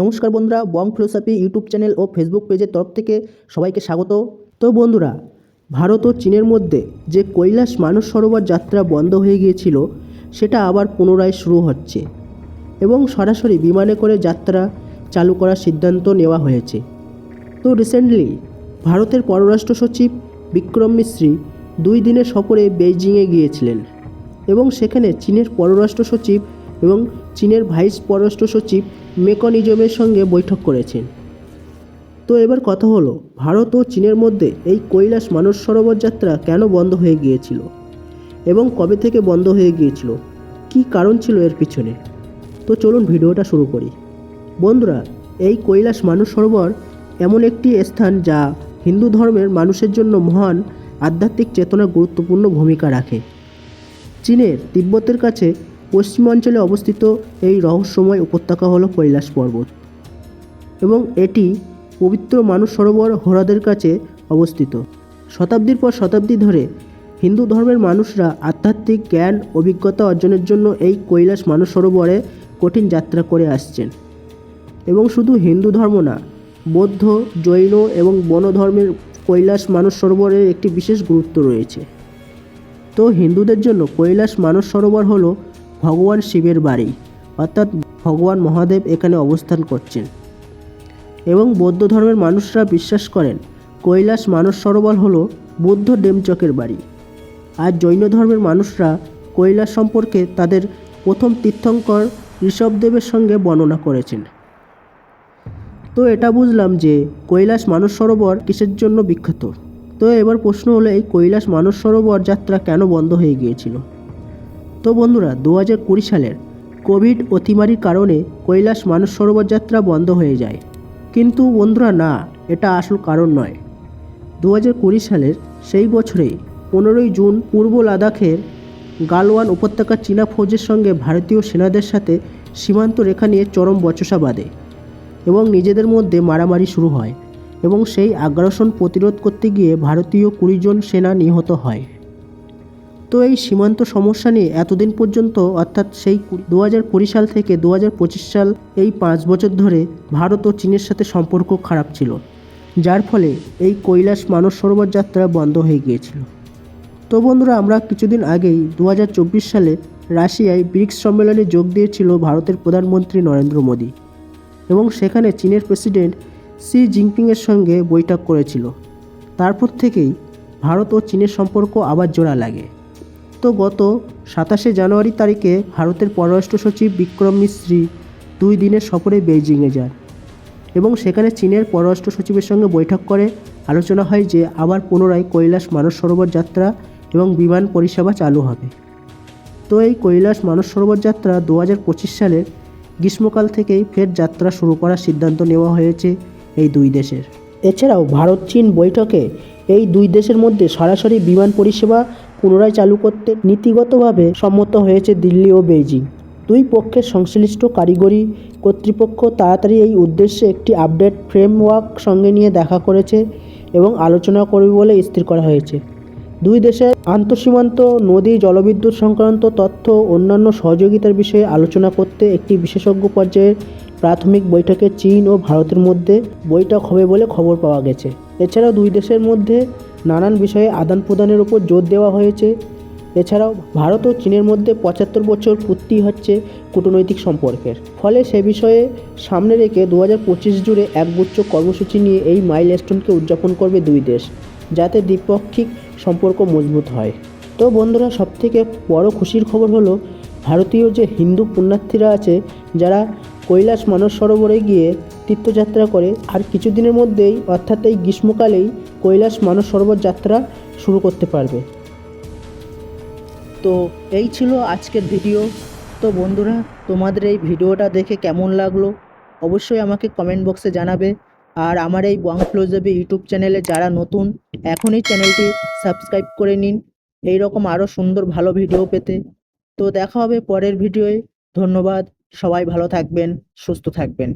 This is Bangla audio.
নমস্কার বন্ধুরা, বং ফিলোসফি ইউটিউব চ্যানেল ও ফেসবুক পেজের তরফ থেকে সবাইকে স্বাগত। তো বন্ধুরা, ভারত ও চীনের মধ্যে যে কৈলাস মানস সরোবর যাত্রা বন্ধ হয়ে গিয়েছিল, সেটা আবার পুনরায় শুরু হচ্ছে এবং সরাসরি বিমানে করে যাত্রা চালু করার সিদ্ধান্ত নেওয়া হয়েছে। তো রিসেন্টলি ভারতের পররাষ্ট্র সচিব বিক্রম মিশ্রি দুই দিনের সফরে বেইজিংয়ে গিয়েছিলেন এবং সেখানে চীনের পররাষ্ট্র সচিব এবং চীনের ভাইস পররাষ্ট্র সচিব মেকনিজমের সঙ্গে বৈঠক করেছেন। তো এবার কথা হলো, ভারত ও চীনের মধ্যে এই কৈলাস মানস সরোবর যাত্রা কেন বন্ধ হয়ে গিয়েছিল? এবং কবে থেকে বন্ধ হয়ে গিয়েছিল? কি কারণ ছিল এর পিছনে? তো চলুন ভিডিওটা শুরু করি। বন্ধুরা, এই কৈলাস মানস সরোবর এমন একটি স্থান যা হিন্দু ধর্মের মানুষের জন্য মহান আধ্যাত্মিক চেতনা গুরুত্বপূর্ণ ভূমিকা রাখে। চীনের তিব্বতের কাছে পশ্চিমাঞ্চলে অবস্থিত এই রহস্যময় উপত্যকা হলো কৈলাস পর্বত এবং এটি পবিত্র মানস সরোবর হোরাদের কাছে অবস্থিত। শতাব্দীর পর শতাব্দী ধরে হিন্দু ধর্মের মানুষরা আধ্যাত্মিক জ্ঞান, অভিজ্ঞতা অর্জনের জন্য এই কৈলাস মানস সরোবরে কঠিন যাত্রা করে আসছেন। এবং শুধু হিন্দু ধর্ম না, বৌদ্ধ, জৈন এবং বন ধর্মের কৈলাস মানস সরোবরের একটি বিশেষ গুরুত্ব রয়েছে। তো হিন্দুদের জন্য কৈলাস মানস সরোবর হলো ভগবান শিবের বাড়ি, অর্থাৎ ভগবান মহাদেব এখানে অবস্থান করছেন। এবং বৌদ্ধ ধর্মের মানুষরা বিশ্বাস করেন, কৈলাস মানস সরোবর হল বুদ্ধ ডেমচকের বাড়ি। আর জৈন ধর্মের মানুষরা কৈলাস সম্পর্কে তাদের প্রথম তীর্থঙ্কর ঋষভদেবের সঙ্গে বর্ণনা করেছেন। তো এটা বুঝলাম যে কৈলাস মানস সরোবর কিসের জন্য বিখ্যাত? তো এবার প্রশ্ন হলো, এই কৈলাস মানস সরোবর যাত্রা কেন বন্ধ হয়ে গিয়েছিল? তো বন্ধুরা দু হাজার কুড়ি সালের কোভিড অতিমারির কারণে কৈলাস মানস সরোবর যাত্রা বন্ধ হয়ে যায়। কিন্তু বন্ধুরা, না, এটা আসল কারণ নয়। দু হাজার কুড়ি সালের সেই বছরেই পনেরোই জুন পূর্ব লাদাখের গালওয়ান উপত্যকার চীনা ফৌজের সঙ্গে ভারতীয় সেনাদের সাথে সীমান্ত রেখা নিয়ে চরম বচসা বাঁধে এবং নিজেদের মধ্যে মারামারি শুরু হয় এবং সেই আগ্রাসন প্রতিরোধ করতে গিয়ে ভারতীয় কুড়িজন সেনা নিহত হয়। তো এই সীমান্ত সমস্যা নিয়ে এতদিন পর্যন্ত, অর্থাৎ সেই দু হাজার কুড়ি সাল থেকে দু হাজার পঁচিশ সাল, এই পাঁচ বছর ধরে ভারত ও চীনের সাথে সম্পর্ক খারাপ ছিল, যার ফলে এই কৈলাস মানস সরোবর যাত্রা বন্ধ হয়ে গিয়েছিল। তো বন্ধুরা, আমরা কিছুদিন আগেই দু হাজার চব্বিশ সালে রাশিয়ায় ব্রিক্স সম্মেলনে যোগ দিয়েছিল ভারতের প্রধানমন্ত্রী নরেন্দ্র মোদী এবং সেখানে চীনের প্রেসিডেন্ট শি জিনপিংয়ের সঙ্গে বৈঠক করেছিল। তারপর থেকেই ভারত ও চীনের সম্পর্ক আবার জোড়া লাগে। তো গত সাতাশে জানুয়ারি তারিখে ভারতের পররাষ্ট্র সচিব বিক্রম মিশ্রি দুই দিনের সফরে বেইজিংয়ে যান এবং সেখানে চীনের পররাষ্ট্র সচিবের সঙ্গে বৈঠক করে আলোচনা হয় যে আবার পুনরায় কৈলাস মানস সরোবর যাত্রা এবং বিমান পরিষেবা চালু হবে। তো এই কৈলাস মানস সরোবর যাত্রা দু হাজার পঁচিশ সালের গ্রীষ্মকাল থেকেই ফের যাত্রা শুরু করার সিদ্ধান্ত নেওয়া হয়েছে এই দুই দেশের। এছাড়াও ভারত চীন বৈঠকে এই দুই দেশের মধ্যে সরাসরি বিমান পরিষেবা পুনরায় চালু করতে নীতিগতভাবে সম্মত হয়েছে দিল্লি ও বেইজিং। দুই পক্ষের সংশ্লিষ্ট কারিগরি কর্তৃপক্ষ তাড়াতাড়ি এই উদ্দেশ্যে একটি আপডেট ফ্রেমওয়ার্ক সঙ্গে নিয়ে দেখা করেছে এবং আলোচনা করবে বলে স্থির করা হয়েছে। দুই দেশের আন্তঃসীমান্ত নদী জলবিদ্যুৎ সংক্রান্ত তথ্য অন্যান্য সহযোগিতার বিষয়ে আলোচনা করতে একটি বিশেষজ্ঞ পর্যায়ের প্রাথমিক বৈঠকে চীন ও ভারতের মধ্যে বৈঠক হবে বলে খবর পাওয়া গেছে। এছাড়াও দুই দেশের মধ্যে নানান বিষয়ে আদান প্রদানের উপর জোর দেওয়া হয়েছে। এছাড়াও ভারত ও চীনের মধ্যে পঁচাত্তর বছর পূর্তি হচ্ছে কূটনৈতিক সম্পর্কের। ফলে সে বিষয়ে সামনে রেখে দু হাজার পঁচিশ জুড়ে একগুচ্ছ কর্মসূচি নিয়ে এই মাইল স্টোনকে উদযাপন করবে দুই দেশ, যাতে দ্বিপাক্ষিক সম্পর্ক মজবুত হয়। তো বন্ধুরা, সবথেকে বড় খুশির খবর হলো, ভারতীয় যে হিন্দু পুণ্যার্থীরা আছে, যারা কৈলাস মানস সরোবরে গিয়ে তীর্থযাত্রা করে, আর কিছুদিনের মধ্যেই, অর্থাৎ এই গ্রীষ্মকালেই কৈলাস মানস সরোবর যাত্রা শুরু করতে পারবে। তো এই ছিল আজকের ভিডিও। তো বন্ধুরা, তোমাদের এই ভিডিওটা দেখে কেমন লাগল? অবশ্যই আমাকে কমেন্ট বক্সে জানাবে। আর আমার এই বং ফ্লোজেবি ইউটিউব চ্যানেলে যারা নতুন, এখনই চ্যানেলটি সাবস্ক্রাইব করে নিন। এই রকম আরও সুন্দর ভালো ভিডিও পেতে। তো দেখা হবে পরের ভিডিওয়ে। ধন্যবাদ। সবাই ভালো থাকবেন, সুস্থ থাকবেন।